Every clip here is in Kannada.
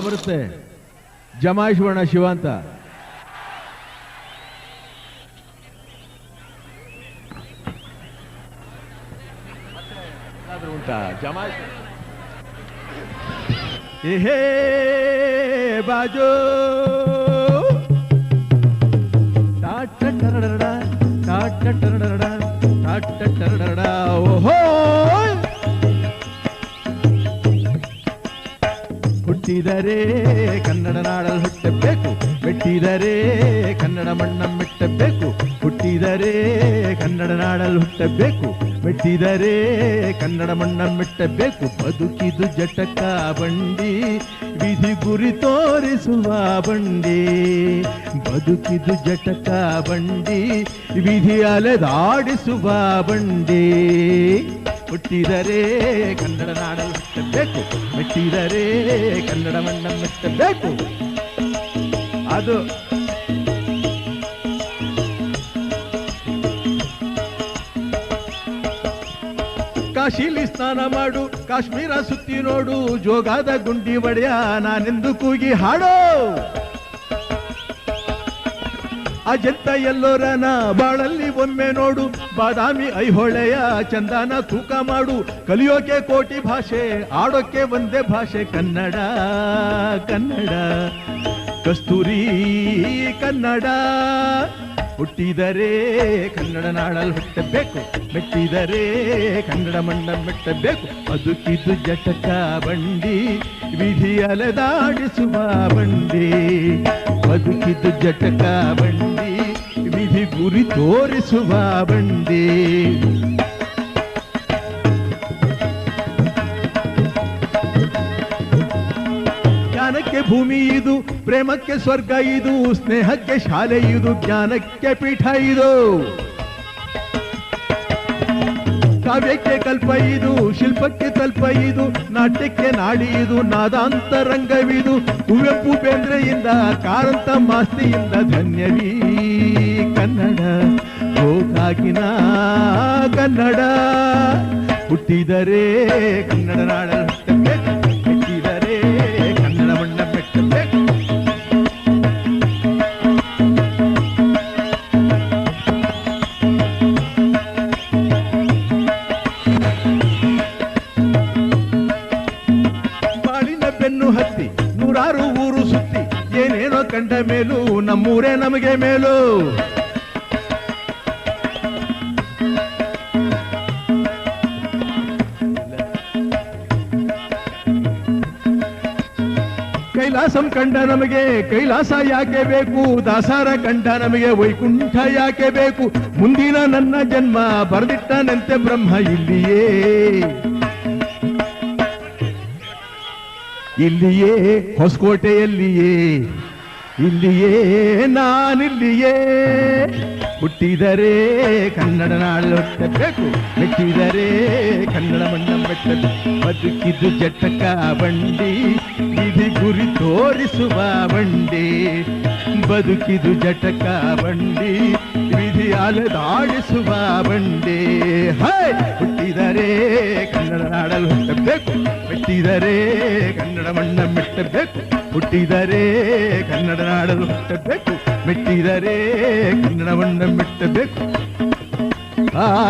ನಮಸ್ತೆ ಜಮಾಯಿಸೋಣ ಶಿವ ಅಂತ ಏನಾದ್ರೂ ಉಂಟಾ ಜಮಾಯಿಸ ಏಹೇ ಬಾಜೋ ಟಾಟಟರಡಡ, ಟಾಟಟರಡಡ, ಟಾಟಟರಡಡ, ಓಹೋ ಹುಟ್ಟಿದರೆ ಕನ್ನಡ ನಾಡಲು ಹುಟ್ಟಬೇಕು ಮೆಟ್ಟಿದರೆ ಕನ್ನಡ ಮಣ್ಣ ಮೆಟ್ಟಬೇಕು, ಹುಟ್ಟಿದರೆ ಕನ್ನಡ ನಾಡಲು ಹುಟ್ಟಬೇಕು, ಬಿಟ್ಟಿದರೆ ಕನ್ನಡ ಮಣ್ಣ ಮೆಟ್ಟಬೇಕು, ಬದುಕಿದು ಜಟಕ ಬಂಡಿ, ವಿಧಿ ಗುರಿ ತೋರಿಸುವ ಬಂಡಿ, ಬದುಕಿದು ಜಟಕ ಬಂಡಿ, ವಿಧಿ ಅಲೆದಾಡಿಸುವ ಬಂಡಿ. ಹುಟ್ಟಿದರೆ ಕನ್ನಡ ನಾಡಲು ಹುಟ್ಟಬೇಕು. ಮೆಟ್ಟಿದರೆ ಕನ್ನಡ ಮಣ್ಣ ಮೆಟ್ಟಬೇಕು ಅದು ಕಾಶೀಲಿ ಸ್ನಾನ ಮಾಡು, ಕಾಶ್ಮೀರ ಸುತ್ತಿ ನೋಡು, ಜೋಗಾದ ಗುಂಡಿ ಒಡೆಯ, ನಾನೆಂದು ಕೂಗಿ ಹಾಡೋ. ಅಜಂತ ಎಲ್ಲೋರನ ಬಾಳಲ್ಲಿ ಒಮ್ಮೆ ನೋಡು. ಬಾದಾಮಿ ಐಹೊಳೆಯ ಚಂದನ ತೂಕ ಮಾಡು. ಕಲಿಯೋಕೆ ಕೋಟಿ ಭಾಷೆ, ಆಡೋಕೆ ಒಂದೇ ಭಾಷೆ, ಕನ್ನಡ ಕನ್ನಡ. ಕಸ್ತೂರಿ ಕನ್ನಡ. ಹುಟ್ಟಿದರೆ ಕನ್ನಡ ನಾಡಲ್ಲಿ ಹುಟ್ಟಬೇಕು, ಮೆಟ್ಟಿದರೆ ಕನ್ನಡ ಮಣ್ಣ ಮೆಟ್ಟಬೇಕು. ಬದುಕಿದ್ದು ಜಟಕ ಬಂಡಿ, ವಿಧಿ ಅಲೆದಾಡಿಸುವ ಬಂಡಿ. ಬದುಕಿದ್ದು ಜಟಕ ಬಂಡಿ, ವಿಧಿ ಗುರಿ ತೋರಿಸುವ ಬಂಡಿ. ಜ್ಞಾನಕ್ಕೆ ಭೂಮಿ ಇದು, ಪ್ರೇಮಕ್ಕೆ ಸ್ವರ್ಗ ಇದು, ಸ್ನೇಹಕ್ಕೆ ಶಾಲೆ ಇದು, ಜ್ಞಾನಕ್ಕೆ ಪೀಠ ಇದು. ಕಾವ್ಯಕ್ಕೆ ಕಲ್ಪ ಇದು, ಶಿಲ್ಪಕ್ಕೆ ತಲ್ಪ ಇದು, ನಾಟ್ಯಕ್ಕೆ ನಾಡಿ ಇದು, ನಾದಾಂತರಂಗವಿದು ಕುವೆಂಪು ಬೇಂದ್ರೆಯಿಂದ ಕಾರಂತ ಮಾಸ್ತಿಯಿಂದ ಧನ್ಯವೀ ಕನ್ನಡ. ಹೋಗಾಗಿನ ಕನ್ನಡ, ಹುಟ್ಟಿದರೆ ಕನ್ನಡ ನಾಡಲು ಮೇಲು. ಕೈಲಾಸಂ ಕಂಡ ನಮಗೆ, ಕೈಲಾಸ ಯಾಕೆ ಬೇಕು? ದಾಸಾರ ಕಂಡ ನಮಗೆ, ವೈಕುಂಠ ಯಾಕೆ ಬೇಕು? ಮುಂದಿನ ನನ್ನ ಜನ್ಮ ಬರೆದಿಟ್ಟನಂತೆ ಬ್ರಹ್ಮ ಇಲ್ಲಿಯೇ. ಇಲ್ಲಿಯೇ ಹೊಸಕೋಟೆಯಲ್ಲಿಯೇ. ಇಲ್ಲಿಯೇ ನಾನಿಲ್ಲಿಯೇ ಹುಟ್ಟಿದರೆ ಕನ್ನಡ ನಾಡೊಟ್ಟಬೇಕು ಮೆಟ್ಟಿದರೆ ಕನ್ನಡ ಮಣ್ಣ ಮೆಟ್ಟಬೇಕು ಬದುಕಿದ್ದು ಜಟಕ ಬಂಡಿ ವಿಧಿ ಗುರಿ ತೋರಿಸುವ ಬಂಡಿ ಬದುಕಿದು ಜಟಕ ಬಂಡಿ ವಿಧಿ ಅಲೆದಾಡಿಸುವ ಬಂಡೆ. ಹೈ, ಹುಟ್ಟಿದರೆ ಕನ್ನಡ ನಾಡಲು ಹುಟ್ಟಬೇಕು. ಮೆಟ್ಟಿದರೆ ಕನ್ನಡ ಮಣ್ಣ ಮೆಟ್ಟಬೇಕು. ಹುಟ್ಟಿದರೆ ಕನ್ನಡ ನಾಡಲು ಹುಟ್ಟಬೇಕು. ಮೆಟ್ಟಿದರೆ ಕನ್ನಡ ಮಣ್ಣ ಮೆಟ್ಟಬೇಕು. ಆ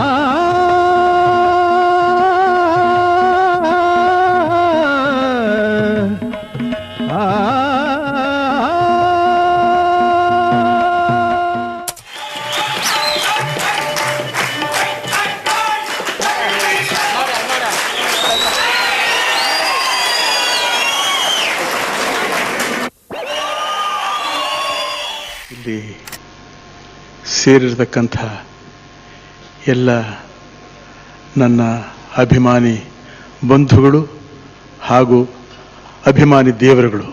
ಸೇರಿರ್ತಕ್ಕಂಥ ಎಲ್ಲ ನನ್ನ ಅಭಿಮಾನಿ ಬಂಧುಗಳು ಹಾಗೂ ಅಭಿಮಾನಿ ದೇವರುಗಳು.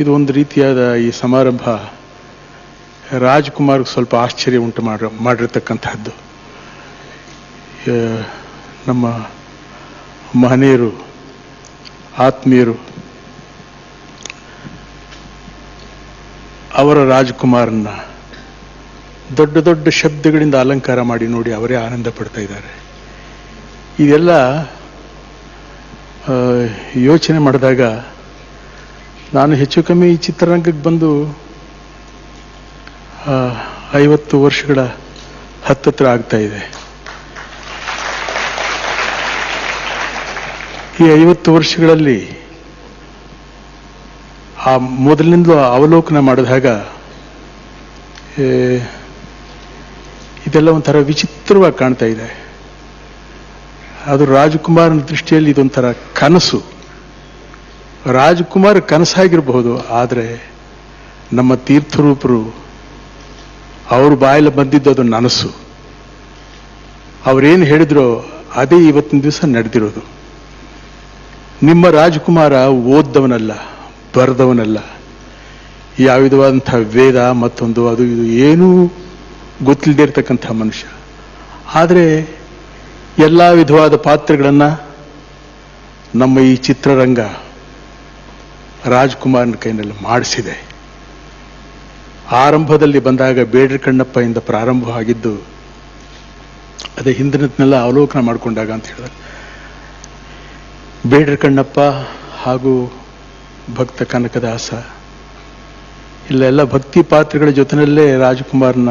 ಇದು ಒಂದು ರೀತಿಯಾದ ಈ ಸಮಾರಂಭ ರಾಜ್ಕುಮಾರ್ಗೆ ಸ್ವಲ್ಪ ಆಶ್ಚರ್ಯ ಉಂಟು ಮಾಡ ಮಾಡಿರ್ತಕ್ಕಂಥದ್ದು ನಮ್ಮ ಮಹನೀಯರು, ಆತ್ಮೀಯರು ಅವರ ರಾಜ್ಕುಮಾರ್ನ ದೊಡ್ಡ ದೊಡ್ಡ ಶಬ್ದಗಳಿಂದ ಅಲಂಕಾರ ಮಾಡಿ ನೋಡಿ ಅವರೇ ಆನಂದ ಪಡ್ತಾ ಇದ್ದಾರೆ. ಇದೆಲ್ಲ ಯೋಚನೆ ಮಾಡಿದಾಗ ನಾನು ಹೆಚ್ಚು ಕಮ್ಮಿ ಈ ಚಿತ್ರರಂಗಕ್ಕೆ ಬಂದು ಐವತ್ತು ವರ್ಷಗಳ ಹತ್ತತ್ರ ಆಗ್ತಾ ಇದೆ. ಈ ಐವತ್ತು ವರ್ಷಗಳಲ್ಲಿ ಆ ಮೊದಲಿನಿಂದಲೂ ಅವಲೋಕನ ಮಾಡಿದಾಗ ಇದೆಲ್ಲ ಒಂಥರ ವಿಚಿತ್ರವಾಗಿ ಕಾಣ್ತಾ ಇದೆ. ಅದು ರಾಜಕುಮಾರನ ದೃಷ್ಟಿಯಲ್ಲಿ ಇದೊಂಥರ ಕನಸು. ರಾಜಕುಮಾರ ಕನಸಾಗಿರಬಹುದು, ಆದರೆ ನಮ್ಮ ತೀರ್ಥರೂಪರು ಅವ್ರ ಬಾಯಲ್ಲಿ ಬಂದಿದ್ದು ಅದು ನನಸು. ಅವರೇನು ಹೇಳಿದ್ರೋ ಅದೇ ಇವತ್ತಿನ ದಿವಸ ನಡೆದಿರೋದು. ನಿಮ್ಮ ರಾಜಕುಮಾರ ಓದ್ದವನಲ್ಲ. ಬರೆದವನಲ್ಲ. ಯಾವ ವಿಧವಾದಂಥ ವೇದ ಮತ್ತೊಂದು, ಅದು ಇದು ಏನೂ ಗೊತ್ತಿಲ್ಲದೆ ಇರ್ತಕ್ಕಂಥ ಮನುಷ್ಯ. ಆದರೆ ಎಲ್ಲ ವಿಧವಾದ ಪಾತ್ರಗಳನ್ನು ನಮ್ಮ ಈ ಚಿತ್ರರಂಗ ರಾಜ್ಕುಮಾರ್ನ ಕೈನಲ್ಲಿ ಮಾಡಿಸಿದೆ. ಆರಂಭದಲ್ಲಿ ಬಂದಾಗ ಬೇಡ್ರ ಪ್ರಾರಂಭ ಪ್ರಾರಂಭವಾಗಿದ್ದು ಅದೇ ಹಿಂದಿನದನ್ನೆಲ್ಲ ಅವಲೋಕನ ಮಾಡಿಕೊಂಡಾಗ ಅಂತ ಹೇಳಿದ್ರೆ ಬೇಡ್ರ ಕಣ್ಣಪ್ಪ ಹಾಗೂ ಭಕ್ತ ಕನಕದಾಸ. ಇಲ್ಲೆಲ್ಲ ಭಕ್ತಿ ಪಾತ್ರಗಳ ಜೊತೆಯಲ್ಲೇ ರಾಜಕುಮಾರ್ನ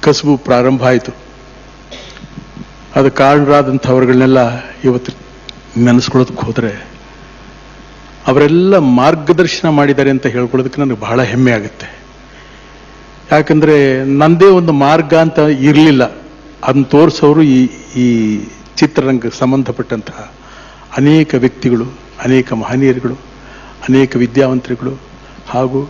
ಕಸುಬು ಪ್ರಾರಂಭ ಆಯಿತು. ಅದು ಕಾರಣರಾದಂಥವ್ರುಗಳನ್ನೆಲ್ಲ ಇವತ್ತು ನೆನೆಸ್ಕೊಳ್ಳೋದಕ್ಕೆ ಹೋದರೆ ಅವರೆಲ್ಲ ಮಾರ್ಗದರ್ಶನ ಮಾಡಿದ್ದಾರೆ ಅಂತ ಹೇಳ್ಕೊಳ್ಳೋದಕ್ಕೆ ನನಗೆ ಬಹಳ ಹೆಮ್ಮೆ ಆಗುತ್ತೆ. ಯಾಕಂದರೆ ನಂದೇ ಒಂದು ಮಾರ್ಗ ಅಂತ ಇರಲಿಲ್ಲ. ಅದನ್ನು ತೋರಿಸೋರು ಈ ಈ ಚಿತ್ರರಂಗಕ್ಕೆ ಸಂಬಂಧಪಟ್ಟಂತಹ ಅನೇಕ ವ್ಯಕ್ತಿಗಳು. ಅನೇಕ ಮಹನೀಯರುಗಳು, ಅನೇಕ ವಿದ್ಯಾವಂತರುಗಳು ಹಾಗೂ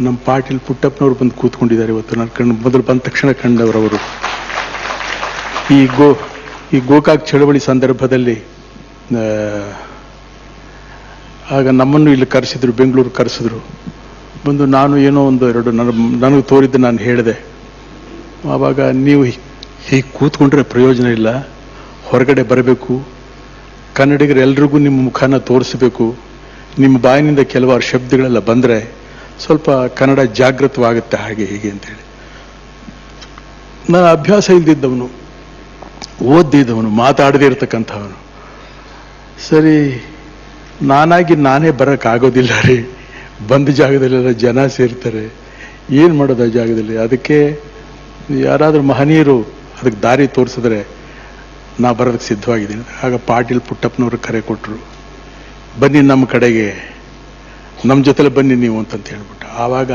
ನಮ್ಮ ಪಾಟೀಲ್ ಪುಟ್ಟಪ್ಪನವರು ಬಂದು ಕೂತ್ಕೊಂಡಿದ್ದಾರೆ ಇವತ್ತು. ನನ್ನ ಕಣ್ಣು ಮೊದಲು ಬಂದ ತಕ್ಷಣ ಕಂಡವರವರು. ಈ ಗೋ, ಈ ಗೋಕಾಕ್ ಚಳವಳಿ ಸಂದರ್ಭದಲ್ಲಿ ಆಗ ನಮ್ಮನ್ನು ಇಲ್ಲಿ ಕರೆಸಿದ್ರು, ಬೆಂಗಳೂರು ಕರೆಸಿದ್ರು. ಬಂದು ನಾನು ಏನೋ ಒಂದು ಎರಡು, ನನ್ನ, ನನಗೆ ತೋರಿದ್ದು ನಾನು ಹೇಳಿದೆ. ಆವಾಗ ನೀವು ಹೀಗೆ ಕೂತ್ಕೊಂಡ್ರೆ ಪ್ರಯೋಜನ ಇಲ್ಲ. ಹೊರಗಡೆ ಬರಬೇಕು. ಕನ್ನಡಿಗರು ಎಲ್ರಿಗೂ ನಿಮ್ಮ ಮುಖನ ತೋರಿಸಬೇಕು. ನಿಮ್ಮ ಬಾಯಿನಿಂದ ಕೆಲವಾರು ಶಬ್ದಗಳೆಲ್ಲ ಬಂದರೆ ಸ್ವಲ್ಪ ಕನ್ನಡ ಜಾಗೃತವಾಗುತ್ತೆ ಹಾಗೆ ಹೀಗೆ ಅಂತೇಳಿ ನಾನು ಅಭ್ಯಾಸ ಇಲ್ದಿದ್ದವನು ಓದಿದ್ದವನು ಮಾತಾಡದೇ ಇರತಕ್ಕಂಥವನು. ಸರಿ, ನಾನಾಗಿ ನಾನೇ ಬರೋಕ್ಕಾಗೋದಿಲ್ಲ ರೀ. ಬಂದ ಜಾಗದಲ್ಲೆಲ್ಲ ಜನ ಸೇರ್ತಾರೆ. ಏನು ಮಾಡೋದು ಆ ಜಾಗದಲ್ಲಿ? ಅದಕ್ಕೆ ಯಾರಾದರೂ ಮಹನೀಯರು ಅದಕ್ಕೆ ದಾರಿ ತೋರಿಸಿದ್ರೆ ನಾ ಬರೋದಕ್ಕೆ ಸಿದ್ಧವಾಗಿದ್ದೀನಿ. ಆಗ ಪಾಟೀಲ್ ಪುಟ್ಟಪ್ಪನವರು ಕರೆ ಕೊಟ್ಟರು ಬನ್ನಿ ನಮ್ಮ ಕಡೆಗೆ, ನಮ್ಮ ಜೊತೆಲೆ ಬನ್ನಿ ನೀವು ಅಂತಂತ ಹೇಳ್ಬಿಟ್ಟು. ಆವಾಗ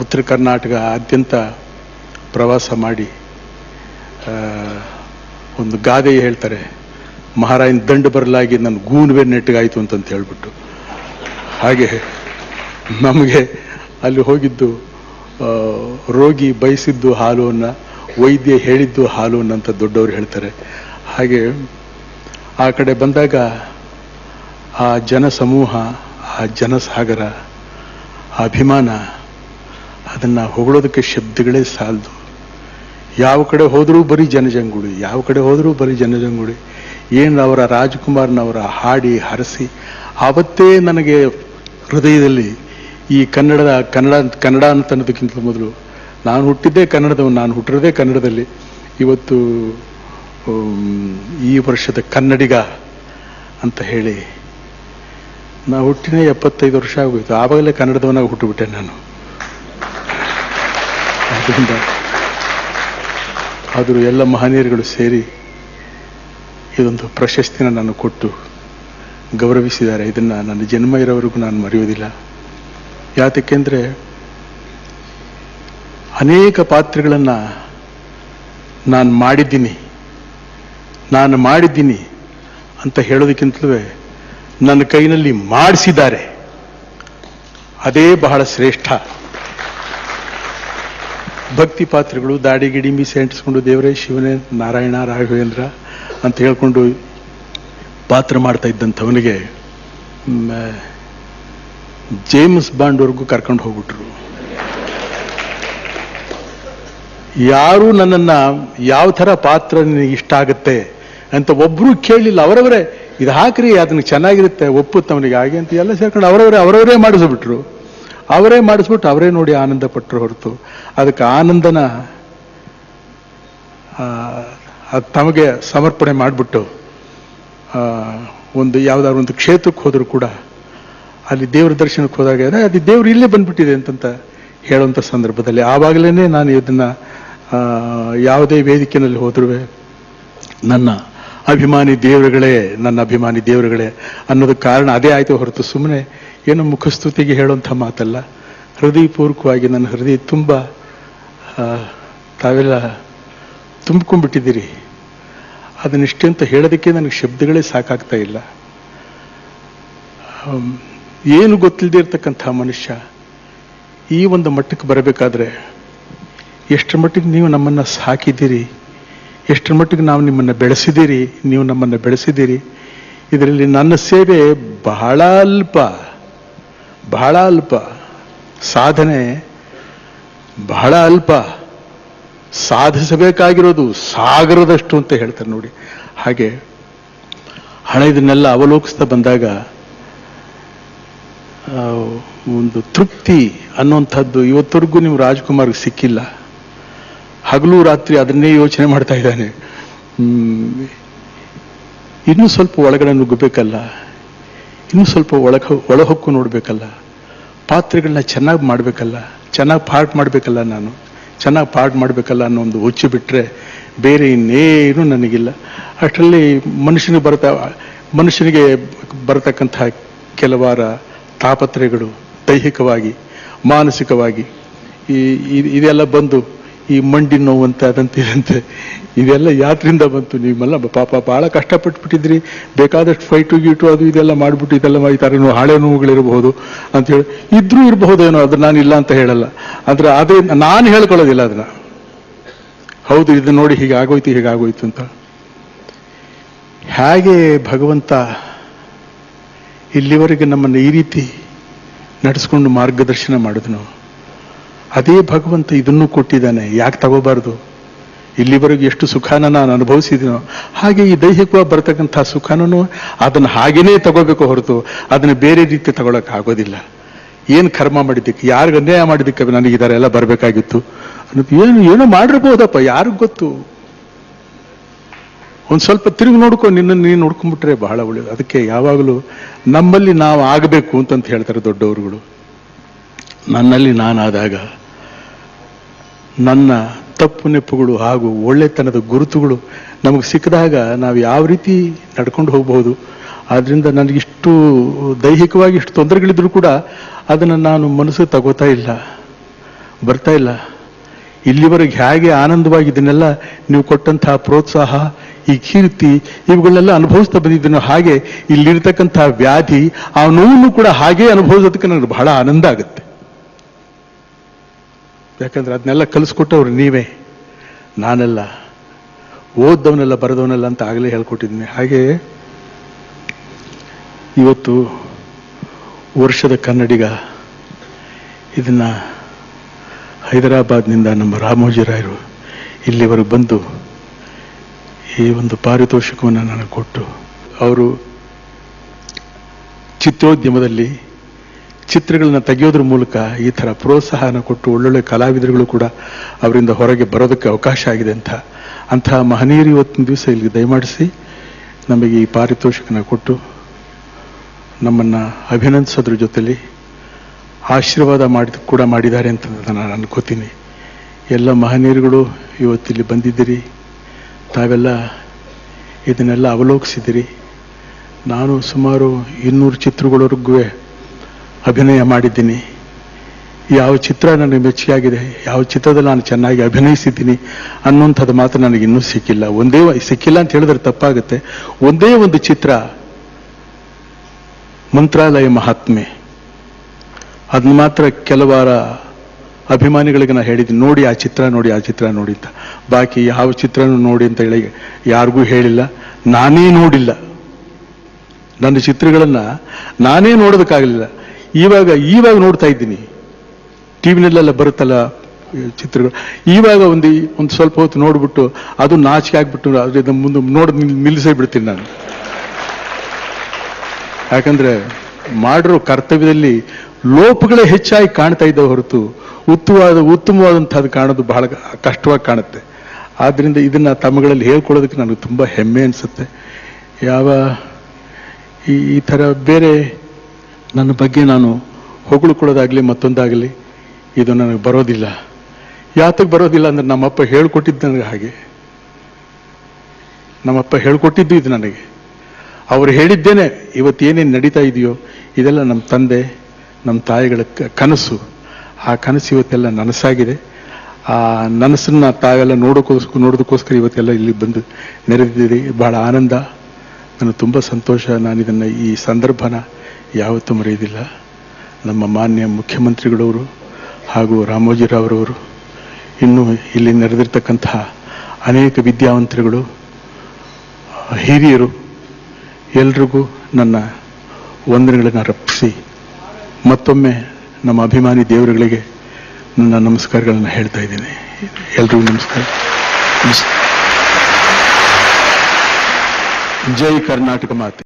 ಉತ್ತರ ಕರ್ನಾಟಕ ಆದ್ಯಂತ ಪ್ರವಾಸ ಮಾಡಿ ಒಂದು ಗಾದೆ ಹೇಳ್ತಾರೆ, ಮಹಾರಾಯನ ದಂಡು ಬರಲಾಗಿ ನನ್ನ ಗೂನುವೆ ನೆಟ್ಟಗಾಯಿತು ಅಂತಂತ ಹೇಳ್ಬಿಟ್ಟು. ಹಾಗೆ ನಮಗೆ ಅಲ್ಲಿ ಹೋಗಿದ್ದು ರೋಗಿ ಬಯಸಿದ್ದು ಹಾಲು ಅನ್ನ ವೈದ್ಯ ಹೇಳಿದ್ದು ಹಾಲು ಅನ್ನಂತ ದೊಡ್ಡವರು ಹೇಳ್ತಾರೆ. ಹಾಗೆ ಆ ಕಡೆ ಬಂದಾಗ ಆ ಜನ ಸಮೂಹ ಆ ಜನಸಾಗರ, ಆ ಅಭಿಮಾನ ಅದನ್ನು ಹೊಗಳೋದಕ್ಕೆ ಶಬ್ದಗಳೇ ಸಾಲದು. ಯಾವ ಕಡೆ ಹೋದರೂ ಬರೀ ಜನಜಂಗುಳಿ, ಯಾವ ಕಡೆ ಹೋದರೂ ಬರೀ ಜನಜಂಗುಳಿ. ಏನು ಅವರ ರಾಜ್ಕುಮಾರ್ನವರ ಹಾಡಿ ಹರಸಿ, ಆವತ್ತೇ ನನಗೆ ಹೃದಯದಲ್ಲಿ ಈ ಕನ್ನಡದ ಕನ್ನಡ ಕನ್ನಡ ಅಂತ ಅನ್ನೋದಕ್ಕಿಂತ ಮೊದಲು ನಾನು ಹುಟ್ಟಿದ್ದೇ ಕನ್ನಡದವನು, ನಾನು ಹುಟ್ಟಿರೋದೇ ಕನ್ನಡದಲ್ಲಿ. ಇವತ್ತು ಈ ವರ್ಷದ ಕನ್ನಡಿಗ ಅಂತ ಹೇಳಿ, ನಾ ಹುಟ್ಟಿನ ಎಪ್ಪತ್ತೈದು ವರ್ಷ ಆಗೋಯ್ತು. ಆವಾಗಲೇ ಕನ್ನಡದವನಾಗಿ ಹುಟ್ಟುಬಿಟ್ಟೆ ನಾನು. ಅದರಿಂದ ಆದರೂ ಎಲ್ಲ ಮಹನೀಯರುಗಳು ಸೇರಿ ಇದೊಂದು ಪ್ರಶಸ್ತಿನ ನಾನು ಕೊಟ್ಟು ಗೌರವಿಸಿದ್ದಾರೆ. ಇದನ್ನು ನನ್ನ ಜನ್ಮ ಇರೋವರೆಗೂ ನಾನು ಮರೆಯೋದಿಲ್ಲ. ಯಾತಕ್ಕೆಂದ್ರೆ ಅನೇಕ ಪಾತ್ರಗಳನ್ನು ನಾನು ಮಾಡಿದ್ದೀನಿ. ನಾನು ಮಾಡಿದ್ದೀನಿ ಅಂತ ಹೇಳೋದಕ್ಕಿಂತಲೂ ನನ್ನ ಕೈನಲ್ಲಿ ಮಾಡಿಸಿದ್ದಾರೆ. ಅದೇ ಬಹಳ ಶ್ರೇಷ್ಠ. ಭಕ್ತಿ ಪಾತ್ರಗಳು ದಾಡಿ ಗಿಡಿ ಮೀಸೆ ಅಂಟಿಸ್ಕೊಂಡು ದೇವರೇ, ಶಿವನೇ, ನಾರಾಯಣ, ರಾಘವೇಂದ್ರ ಅಂತ ಹೇಳ್ಕೊಂಡು ಪಾತ್ರ ಮಾಡ್ತಾ ಇದ್ದಂಥವನಿಗೆ ಜೇಮ್ಸ್ ಬಾಂಡ್ವರೆಗೂ ಕರ್ಕೊಂಡು ಹೋಗ್ಬಿಟ್ರು. ಯಾರು ನನ್ನನ್ನು ಯಾವ ಥರ ಪಾತ್ರ ನಿನಗೆ ಇಷ್ಟ ಆಗುತ್ತೆ ಅಂತ ಒಬ್ರು ಕೇಳಲಿಲ್ಲ ಅವರವರೇ ಇದು ಹಾಕ್ರಿ ಅದನ್ನು ಚೆನ್ನಾಗಿರುತ್ತೆ ಒಪ್ಪುತ್ತೆ ಅವನಿಗೆ ಹಾಗೆ ಅಂತ ಎಲ್ಲ ಸೇರ್ಕೊಂಡು ಅವರವರೇ ಅವರವರೇ ಮಾಡಿಸ್ಬಿಟ್ರು. ಅವರೇ ಮಾಡಿಸ್ಬಿಟ್ಟು ಅವರೇ ನೋಡಿ ಆನಂದ ಪಟ್ಟರು ಹೊರತು. ಅದಕ್ಕೆ ಆನಂದನ ಅದು ತಮಗೆ ಸಮರ್ಪಣೆ ಮಾಡಿಬಿಟ್ಟು ಒಂದು ಯಾವುದಾದ್ರು ಒಂದು ಕ್ಷೇತ್ರಕ್ಕೆ ಹೋದರೂ ಕೂಡ ಅಲ್ಲಿ ದೇವ್ರ ದರ್ಶನಕ್ಕೆ ಹೋದಾಗ "ಅರೆ, ಅದು ದೇವ್ರು ಇಲ್ಲೇ ಬಂದ್ಬಿಟ್ಟಿದೆ ಅಂತಂತ ಹೇಳುವಂಥ ಸಂದರ್ಭದಲ್ಲಿ ಆವಾಗಲೇ ನಾನು ಇದನ್ನು ಯಾವುದೇ ವೇದಿಕೆಯಲ್ಲಿ ಹೋದ್ರೂ ನನ್ನ ಅಭಿಮಾನಿ ದೇವರುಗಳೇ, ನನ್ನ ಅಭಿಮಾನಿ ದೇವರುಗಳೇ ಅನ್ನೋದಕ್ಕೆ ಕಾರಣ ಅದೇ ಆಯಿತು ಹೊರತು ಸುಮ್ಮನೆ ಏನು ಮುಖಸ್ತುತಿಗೆ ಹೇಳುವಂಥ ಮಾತಲ್ಲ. ಹೃದಯಪೂರ್ವಕವಾಗಿ ನನ್ನ ಹೃದಯ ತುಂಬ ತಾವೆಲ್ಲ ತುಂಬಿಕೊಂಡ್ಬಿಟ್ಟಿದ್ದೀರಿ. ಅದನ್ನಿಷ್ಟೇ ಅಂತ ಹೇಳೋದಕ್ಕೆ ನನಗೆ ಶಬ್ದಗಳೇ ಸಾಕಾಗ್ತಾ ಇಲ್ಲ. ಏನು ಗೊತ್ತಿಲ್ಲದೆ ಇರ್ತಕ್ಕಂಥ ಮನುಷ್ಯ ಈ ಒಂದು ಮಟ್ಟಕ್ಕೆ ಬರಬೇಕಾದ್ರೆ ಎಷ್ಟರ ಮಟ್ಟಿಗೆ ನೀವು ನಮ್ಮನ್ನು ಸಾಕಿದ್ದೀರಿ? ಎಷ್ಟರ ಮಟ್ಟಿಗೆ ನಾವು ನಿಮ್ಮನ್ನು ಬೆಳೆಸಿದ್ದೀರಿ? ನೀವು ನಮ್ಮನ್ನು ಬೆಳೆಸಿದ್ದೀರಿ? ಇದರಲ್ಲಿ ನನ್ನ ಸೇವೆ ಬಹಳ ಅಲ್ಪ ಬಹಳ ಅಲ್ಪ. ಸಾಧನೆ ಬಹಳ ಅಲ್ಪ. ಸಾಧಿಸಬೇಕಾಗಿರೋದು ಸಾಗರದಷ್ಟು ಅಂತ ಹೇಳ್ತಾರೆ ನೋಡಿ. ಹಾಗೆ ಹಣ ಇದನ್ನೆಲ್ಲ ಅವಲೋಕಿಸ್ತಾ ಬಂದಾಗ ಒಂದು ತೃಪ್ತಿ ಅನ್ನುವಂಥದ್ದು ಇವತ್ತರೆಗೂ ನೀವು ರಾಜ್ಕುಮಾರ್ಗೆ ಸಿಕ್ಕಿಲ್ಲ. ಹಗಲು ರಾತ್ರಿ ಅದನ್ನೇ ಯೋಚನೆ ಮಾಡ್ತಾ ಇದ್ದಾನೆ. ಇನ್ನೂ ಸ್ವಲ್ಪ ಒಳಗಡೆ ನುಗ್ಗಬೇಕಲ್ಲ. ಇನ್ನೂ ಸ್ವಲ್ಪ ಒಳಗ ಒಳಹೊಕ್ಕು ನೋಡಬೇಕಲ್ಲ. ಪಾತ್ರೆಗಳನ್ನ ಚೆನ್ನಾಗಿ ಮಾಡಬೇಕಲ್ಲ. ಚೆನ್ನಾಗಿ ಪಾರ್ಟ್ ಮಾಡಬೇಕಲ್ಲ ನಾನು. ಚೆನ್ನಾಗಿ ಪಾರ್ಟ್ ಮಾಡಬೇಕಲ್ಲ ಅನ್ನೋ ಒಂದು ಹುಚ್ಚು ಬಿಟ್ಟರೆ ಬೇರೆ ಇನ್ನೇನು ನನಗಿಲ್ಲ. ಅಷ್ಟರಲ್ಲಿ ಮನುಷ್ಯನಿಗೆ ಬರ್ತಾ, ಮನುಷ್ಯನಿಗೆ ಬರತಕ್ಕಂತಹ ಕೆಲವಾರ ತಾಪತ್ರೆಗಳು ದೈಹಿಕವಾಗಿ, ಮಾನಸಿಕವಾಗಿ ಈ ಇದ್- ಇದೆಲ್ಲ ಬಂದು ಈ ಮಂಡಿ ನೋವಂತೆ ಅದಂತೆ ಇದಂತೆ ಇದೆಲ್ಲ ಯಾತ್ರಿಂದ ಬಂತು ನೀವೆಲ್ಲ ಪಾಪ ಬಹಳ ಕಷ್ಟಪಟ್ಬಿಟ್ಟಿದ್ರಿ. ಬೇಕಾದಷ್ಟು ಫೈಟು ಗೀಟು ಅದು ಇದೆಲ್ಲ ಮಾಡಿಬಿಟ್ಟು ಇದೆಲ್ಲ ಈ ಥರ ನೋವು, ಹಳೆ ನೋವುಗಳಿರಬಹುದು ಅಂತ ಹೇಳಿ. ಇದ್ರೂ ಇರಬಹುದೇನೋ ಅದು ನಾನು ಇಲ್ಲ ಅಂತ ಹೇಳಲ್ಲ. ಅಂದ್ರೆ ಅದೇ ನಾನು ಹೇಳ್ಕೊಳ್ಳೋದಿಲ್ಲ ಅದನ್ನ. ಹೌದು, ಇದು ನೋಡಿ ಹೀಗೆ ಆಗೋಯ್ತು ಹೀಗೆ ಆಗೋಯ್ತು ಅಂತ. ಹೇಗೆ ಭಗವಂತ ಇಲ್ಲಿವರೆಗೆ ನಮ್ಮನ್ನು ಈ ರೀತಿ ನಡೆಸ್ಕೊಂಡು ಮಾರ್ಗದರ್ಶನ ಮಾಡಿದನು. ಅದೇ ಭಗವಂತ ಇದನ್ನು ಕೊಟ್ಟಿದ್ದಾನೆ. ಯಾಕೆ ತಗೋಬಾರ್ದು? ಇಲ್ಲಿವರೆಗೂ ಎಷ್ಟು ಸುಖನ ನಾನು ಅನುಭವಿಸಿದ್ದೀನೋ ಹಾಗೆ ಈ ದೈಹಿಕವಾಗಿ ಬರ್ತಕ್ಕಂಥ ಸುಖನೂ ಅದನ್ನು ಹಾಗೇನೇ ತಗೋಬೇಕು ಹೊರತು ಅದನ್ನು ಬೇರೆ ರೀತಿ ತಗೊಳಕ್ ಆಗೋದಿಲ್ಲ. ಏನು ಕರ್ಮ ಮಾಡಿದ್ದಕ್ಕೆ, ಯಾರಿಗೆ ಅನ್ಯಾಯ ಮಾಡಿದ್ದಕ್ಕೆ ನನಗೆ ಇದರ ಎಲ್ಲ ಬರಬೇಕಾಗಿತ್ತು? ಅನ್ನೋದು ಏನು, ಏನೋ ಮಾಡಿರ್ಬೋದಪ್ಪ, ಯಾರಿಗೂ ಗೊತ್ತು? ಒಂದು ಸ್ವಲ್ಪ ತಿರುಗಿ ನೋಡ್ಕೊ, ನಿನ್ನನ್ನು ನೀನು ನೋಡ್ಕೊಂಡ್ಬಿಟ್ರೆ ಬಹಳ ಒಳ್ಳೆಯದು ಅದಕ್ಕೆ ಯಾವಾಗಲೂ ನಮ್ಮಲ್ಲಿ ನಾವು ಆಗಬೇಕು ಅಂತಂತ ಹೇಳ್ತಾರೆ ದೊಡ್ಡವರುಗಳು. ನನ್ನಲ್ಲಿ ನಾನಾದಾಗ ನನ್ನ ತಪ್ಪು ನೆಪ್ಪುಗಳು ಹಾಗೂ ಒಳ್ಳೆತನದ ಗುರುತುಗಳು ನಮಗೆ ಸಿಕ್ಕಿದಾಗ ನಾವು ಯಾವ ರೀತಿ ನಡ್ಕೊಂಡು ಹೋಗಬಹುದು. ಆದ್ರಿಂದ ನನಗಿಷ್ಟು ದೈಹಿಕವಾಗಿ ಇಷ್ಟು ತೊಂದರೆಗಳಿದ್ರು ಕೂಡ ಅದನ್ನು ನಾನು ಮನಸ್ಸು ತಗೋತಾ ಇಲ್ಲ, ಬರ್ತಾ ಇಲ್ಲ. ಇಲ್ಲಿವರೆಗೆ ಹೇಗೆ ಆನಂದವಾಗಿ ಇದನ್ನೆಲ್ಲ ನೀವು ಕೊಟ್ಟಂತಹ ಪ್ರೋತ್ಸಾಹ, ಈ ಕೀರ್ತಿ ಇವುಗಳನ್ನೆಲ್ಲ ಅನುಭವಿಸ್ತಾ ಬಂದಿದ್ದೀನೋ ಹಾಗೆ ಇಲ್ಲಿರ್ತಕ್ಕಂಥ ವ್ಯಾಧಿ, ಆ ನೋವನ್ನು ಕೂಡ ಹಾಗೆ ಅನುಭವಿಸೋದಕ್ಕೆ ನನಗೆ ಬಹಳ ಆನಂದ ಆಗುತ್ತೆ. ಯಾಕಂದ್ರೆ ಅದನ್ನೆಲ್ಲ ಕಲಿಸ್ಕೊಟ್ಟವ್ರು ನೀವೇ. ನಾನೆಲ್ಲ ಓದ್ದವನೆಲ್ಲ ಬರೆದವನೆಲ್ಲ ಅಂತ ಆಗಲೇ ಹೇಳ್ಕೊಟ್ಟಿದ್ದೀನಿ. ಹಾಗೆ ಇವತ್ತು ವರ್ಷದ ಕನ್ನಡಿಗ ಇದನ್ನ ಹೈದರಾಬಾದ್ನಿಂದ ನಮ್ಮ ರಾಮೋಜಿರಾಯರು ಇಲ್ಲಿವರೆಗೆ ಬಂದು ಈ ಒಂದು ಪಾರಿತೋಷಿಕವನ್ನು ನನಗೆ ಕೊಟ್ಟು ಅವರು ಚಿತ್ರೋದ್ಯಮದಲ್ಲಿ ಚಿತ್ರಗಳನ್ನ ತೆಗೆಯೋದ್ರ ಮೂಲಕ ಈ ಥರ ಪ್ರೋತ್ಸಾಹನ ಕೊಟ್ಟು ಒಳ್ಳೊಳ್ಳೆ ಕಲಾವಿದರುಗಳು ಕೂಡ ಅವರಿಂದ ಹೊರಗೆ ಬರೋದಕ್ಕೆ ಅವಕಾಶ ಆಗಿದೆ ಅಂತ. ಅಂತಹ ಮಹನೀಯರು ಇವತ್ತಿನ ದಿವಸ ಇಲ್ಲಿ ದಯಮಾಡಿಸಿ ನಮಗೆ ಈ ಪಾರಿತೋಷಕನ ಕೊಟ್ಟು ನಮ್ಮನ್ನು ಅಭಿನಂದಿಸೋದ್ರ ಜೊತೆಲಿ ಆಶೀರ್ವಾದ ಮಾಡಿ ಕೂಡ ಮಾಡಿದ್ದಾರೆ ಅಂತ ನಾನು ಅನ್ಕೋತೀನಿ. ಎಲ್ಲ ಮಹನೀಯರುಗಳು ಇವತ್ತಿಲ್ಲಿ ಬಂದಿದ್ದೀರಿ. ತಾವೆಲ್ಲ ಇದನ್ನೆಲ್ಲ ಅವಲೋಕಿಸಿದಿರಿ ನಾನು ಸುಮಾರು ಇನ್ನೂರು ಚಿತ್ರಗಳವರೆಗೂ ಅಭಿನಯ ಮಾಡಿದ್ದೀನಿ. ಯಾವ ಚಿತ್ರ ನನಗೆ ಮೆಚ್ಚುಗೆಯಾಗಿದೆ ಯಾವ ಚಿತ್ರದಲ್ಲಿ ನಾನು ಚೆನ್ನಾಗಿ ಅಭಿನಯಿಸಿದ್ದೀನಿ ಅನ್ನುವಂಥದ್ದು ಮಾತ್ರ ನನಗೆ ಇನ್ನೂ ಸಿಕ್ಕಿಲ್ಲ. ಒಂದೇ ಸಿಕ್ಕಿಲ್ಲ ಅಂತ ಹೇಳಿದ್ರೆ ತಪ್ಪಾಗುತ್ತೆ. ಒಂದೇ ಒಂದು ಚಿತ್ರ ಮಂತ್ರಾಲಯ ಮಹಾತ್ಮೆ. ಅದನ್ನ ಮಾತ್ರ ಕೆಲವಾರ ಅಭಿಮಾನಿಗಳಿಗೆ ನಾನು ಹೇಳಿದ್ದೀನಿ, ನೋಡಿ ಆ ಚಿತ್ರ, ನೋಡಿ ಆ ಚಿತ್ರ, ನೋಡಿ ಅಂತ. ಬಾಕಿ ಯಾವ ಚಿತ್ರನೂ ನೋಡಿ ಅಂತ ಹೇಳಿ ಯಾರಿಗೂ ಹೇಳಿಲ್ಲ. ನಾನೇ ನೋಡಿಲ್ಲ. ನನ್ನ ಚಿತ್ರಗಳನ್ನು ನಾನೇ ನೋಡೋದಕ್ಕಾಗಲಿಲ್ಲ. ಇವಾಗ ಇವಾಗ ನೋಡ್ತಾ ಇದ್ದೀನಿ. ಟಿ ವಿನಲ್ಲೆಲ್ಲ ಬರುತ್ತಲ್ಲ ಚಿತ್ರಗಳು. ಇವಾಗ ಒಂದು ಒಂದು ಸ್ವಲ್ಪ ಹೊತ್ತು ನೋಡ್ಬಿಟ್ಟು, ಅದು ನಾಚಿಕೆ ಆಗ್ಬಿಟ್ಟು ಅದರಿಂದ ಮುಂದೆ ನೋಡ್ ನಿಲ್ಲಿಸೇ ಬಿಡ್ತೀನಿ ನಾನು. ಯಾಕಂದ್ರೆ, ಮಾಡಿರೋ ಕರ್ತವ್ಯದಲ್ಲಿ ಲೋಪಗಳೇ ಹೆಚ್ಚಾಗಿ ಕಾಣ್ತಾ ಇದ್ದಾವೆ ಹೊರತು ಉತ್ತಮವಾದ ಉತ್ತಮವಾದಂಥದ್ದು ಕಾಣೋದು ಬಹಳ ಕಷ್ಟವಾಗಿ ಕಾಣುತ್ತೆ. ಆದ್ದರಿಂದ ಇದನ್ನ ತಮ್ಮಗಳಲ್ಲಿ ಹೇಳ್ಕೊಳ್ಳೋದಕ್ಕೆ ನನಗೆ ತುಂಬ ಹೆಮ್ಮೆ ಅನಿಸುತ್ತೆ. ಯಾವ ಈ ಥರ ಬೇರೆ ನನ್ನ ಬಗ್ಗೆ ನಾನು ಹೊಗಳ್ಕೊಳ್ಳೋದಾಗಲಿ ಮತ್ತೊಂದಾಗಲಿ ಇದು ನನಗೆ ಬರೋದಿಲ್ಲ. ಯಾತಕ್ಕೆ ಬರೋದಿಲ್ಲ ಅಂದ್ರೆ ನಮ್ಮಪ್ಪ ಹೇಳ್ಕೊಟ್ಟಿದ್ದು ನನಗೆ ಹಾಗೆ. ನಮ್ಮಪ್ಪ ಹೇಳ್ಕೊಟ್ಟಿದ್ದು ಇದು ನನಗೆ. ಅವರು ಹೇಳಿದ್ದೇನೆ ಇವತ್ತೇನೇನು ನಡೀತಾ ಇದೆಯೋ, ಇದೆಲ್ಲ ನಮ್ಮ ತಂದೆ, ನಮ್ಮ ತಾಯಿಗಳ ಕನಸು. ಆ ಕನಸು ಇವತ್ತೆಲ್ಲ ನನಸಾಗಿದೆ. ಆ ನನಸನ್ನ ತಾವೆಲ್ಲ ನೋಡೋಕೋಸ್ಕರ, ನೋಡೋದಕ್ಕೋಸ್ಕರ ಇವತ್ತೆಲ್ಲ ಇಲ್ಲಿ ಬಂದು ನೆರೆದಿದ್ದೀರಿ. ಬಹಳ ಆನಂದ. ನನಗೆ ತುಂಬ ಸಂತೋಷ. ನಾನು ಇದನ್ನು ಈ ಸಂದರ್ಭನ ಯಾವತ್ತೂ ಮರೆಯೋದಿಲ್ಲ ನಮ್ಮ ಮಾನ್ಯ ಮುಖ್ಯಮಂತ್ರಿಗಳವರು ಹಾಗೂ ರಾಮೋಜಿರಾವ್ರವರು ಇನ್ನು ಇಲ್ಲಿ ನಡೆದಿರ್ತಕ್ಕಂತಹ ಅನೇಕ ವಿದ್ಯಾವಂತರುಗಳು, ಹಿರಿಯರು ಎಲ್ರಿಗೂ ನನ್ನ ವಂದನೆಗಳನ್ನು ಅರ್ಪಿಸಿ ಮತ್ತೊಮ್ಮೆ ನಮ್ಮ ಅಭಿಮಾನಿ ದೇವರುಗಳಿಗೆ ನನ್ನ ನಮಸ್ಕಾರಗಳನ್ನು ಹೇಳ್ತಾ ಇದ್ದೀನಿ. ಎಲ್ರಿಗೂ ನಮಸ್ಕಾರ. ಜೈ ಕರ್ನಾಟಕ ಮಾತೆ.